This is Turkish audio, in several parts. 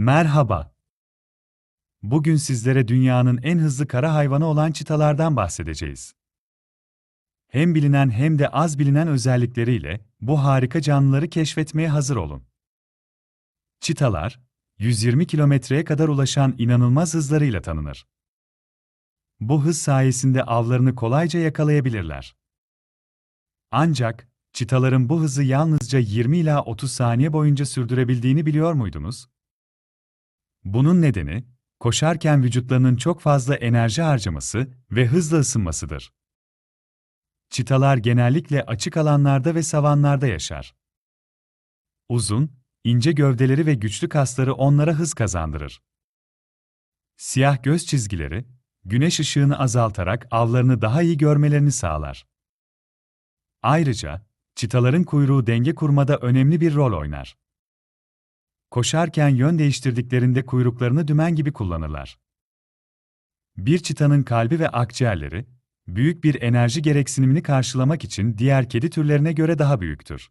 Merhaba. Bugün sizlere dünyanın en hızlı kara hayvanı olan çitalardan bahsedeceğiz. Hem bilinen hem de az bilinen özellikleriyle bu harika canlıları keşfetmeye hazır olun. Çitalar, 120 kilometreye kadar ulaşan inanılmaz hızlarıyla tanınır. Bu hız sayesinde avlarını kolayca yakalayabilirler. Ancak, çitaların bu hızı yalnızca 20 ila 30 saniye boyunca sürdürebildiğini biliyor muydunuz? Bunun nedeni, koşarken vücutlarının çok fazla enerji harcaması ve hızla ısınmasıdır. Çitalar genellikle açık alanlarda ve savanlarda yaşar. Uzun, ince gövdeleri ve güçlü kasları onlara hız kazandırır. Siyah göz çizgileri, güneş ışığını azaltarak avlarını daha iyi görmelerini sağlar. Ayrıca, çitaların kuyruğu denge kurmada önemli bir rol oynar. Koşarken yön değiştirdiklerinde kuyruklarını dümen gibi kullanırlar. Bir çitanın kalbi ve akciğerleri, büyük bir enerji gereksinimini karşılamak için diğer kedi türlerine göre daha büyüktür.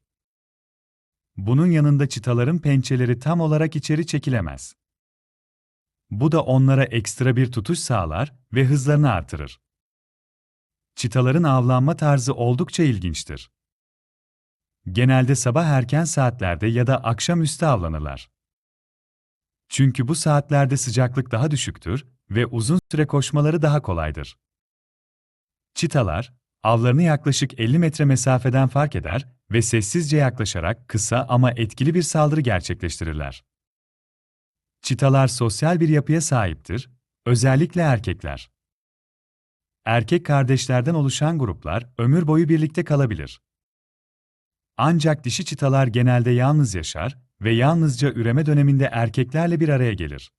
Bunun yanında çitaların pençeleri tam olarak içeri çekilemez. Bu da onlara ekstra bir tutuş sağlar ve hızlarını artırır. Çitaların avlanma tarzı oldukça ilginçtir. Genelde sabah erken saatlerde ya da akşamüstü avlanırlar. Çünkü bu saatlerde sıcaklık daha düşüktür ve uzun süre koşmaları daha kolaydır. Çitalar, avlarını yaklaşık 50 metre mesafeden fark eder ve sessizce yaklaşarak kısa ama etkili bir saldırı gerçekleştirirler. Çitalar sosyal bir yapıya sahiptir, özellikle erkekler. Erkek kardeşlerden oluşan gruplar ömür boyu birlikte kalabilir. Ancak dişi çitalar genelde yalnız yaşar ve yalnızca üreme döneminde erkeklerle bir araya gelir.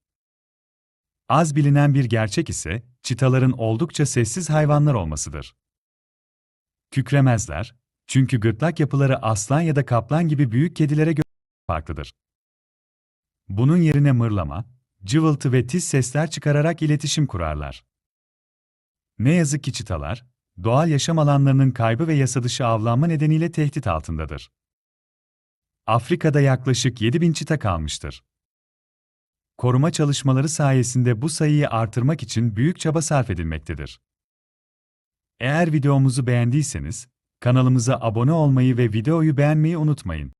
Az bilinen bir gerçek ise çitaların oldukça sessiz hayvanlar olmasıdır. Kükremezler, çünkü gırtlak yapıları aslan ya da kaplan gibi büyük kedilere göre farklıdır. Bunun yerine mırlama, cıvıltı ve tiz sesler çıkararak iletişim kurarlar. Ne yazık ki çitalar, doğal yaşam alanlarının kaybı ve yasadışı avlanma nedeniyle tehdit altındadır. Afrika'da yaklaşık 7000 çita kalmıştır. Koruma çalışmaları sayesinde bu sayıyı artırmak için büyük çaba sarf edilmektedir. Eğer videomuzu beğendiyseniz, kanalımıza abone olmayı ve videoyu beğenmeyi unutmayın.